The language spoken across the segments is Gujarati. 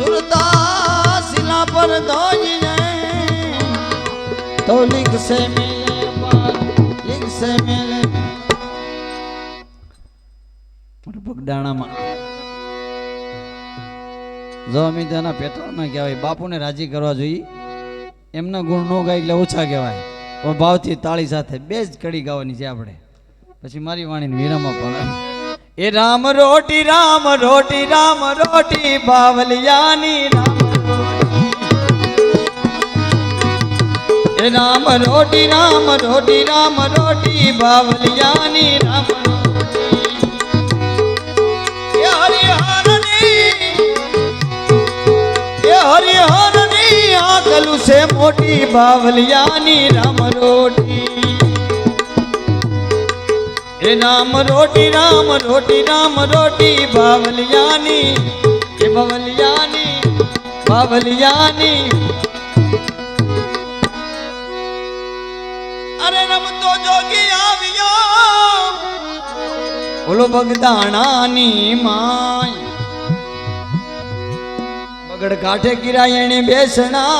સુરતા શિલા પર ધોઈએ તો બાપુને રાજી કરવા જોઈએ. એમના ગુણ નો ગાય એટલે ઓછા કહેવાય. પણ ભાવથી તાળી સાથે બે જ કડી ગાવાની છે આપણે. પછી મારી વાણીને વિરામાં પણ એ રામ રોટી રામ રોટી રામ રોટી બાવલિયાની રામ રોટી. એ રામ રોટી રામ રોટી રામ રોટી બાવલિયાની રામ રોટી. એ હરિહરની એ હરિહરની આકલું છે મોટી બાવલિયાની રામ રોટી એ રામ રોટી રામ રોટી રામ રોટી, બાવલિયાની એ બાવલિયાની બાવલિયાની. અરે રમતો જોગી આવ્યો, બોલો બગદાણાની માય. બગડ કાંઠે ગિરાય એને બેસણા.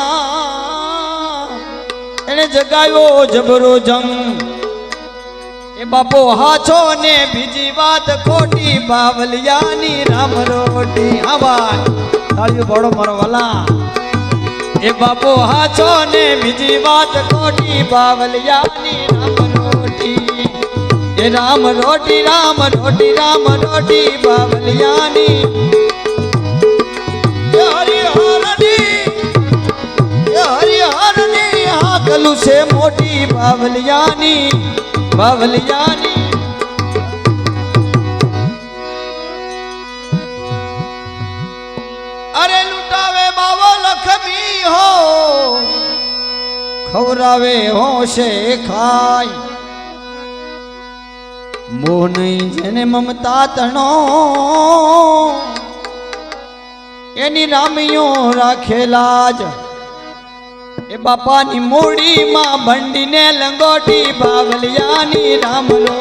એને જગાયો જબરો જંગ એ બાપો હાચો ને બીજી વાત, ખોટી બાવલિયાની રામ રોટી ભાઈ તાળીઓ પાડો મારો વાલા. એ બાપો હાચો ને બીજી વાત, ખોટી બાવલિયાની રામ રોટી. એ રામ રોટી રામ રોટી રામ રોટી બાવલિયાની. એ હરિહરની હાકલું છે મોટી બાવલિયાની. બાવલિયાની. અરે લૂંટાવે બાવો લખમી હો. ખવરાવે હોશે ખાય મોહ જેને મમતા તણો. એની રામીઓ રાખેલા જ એ બાપાની મૂડીમાં ભંડીને લંગોટી બાવલિયાની રામલો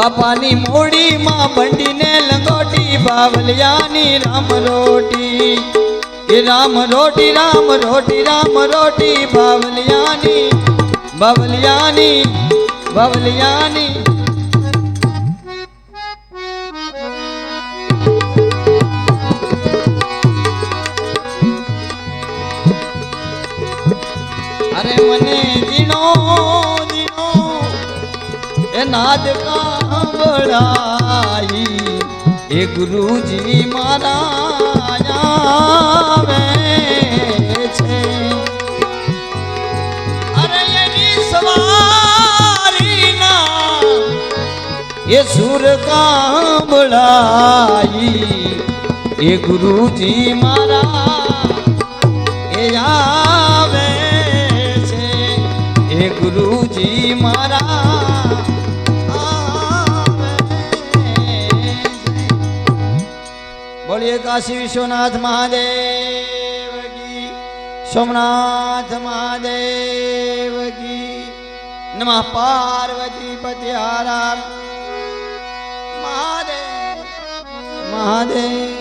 બાપાની મૂડીમાં ભંડીને લંગોટી બાવલિયાની રામ રોટી એ રામ રોટી રામ રોટી રામ રોટી બાવલિયાની બાવલિયાની બાવલિયાની. અરે મને જીણો જીણો, એ નાદ કાંબળાઈ એ ગુરુજી મારા આવે છે. અરે એની સવારીના એ સુર કાંબળાઈ એ ગુરુજી મારા, એ છે એ ગુરુજી મારા. બોલીએ કાશી વિશ્વનાથ મહાદેવ કી સોમનાથ મહાદેવ કી નમઃ પાર્વતી પતિ હર મહાદેવ મહાદેવ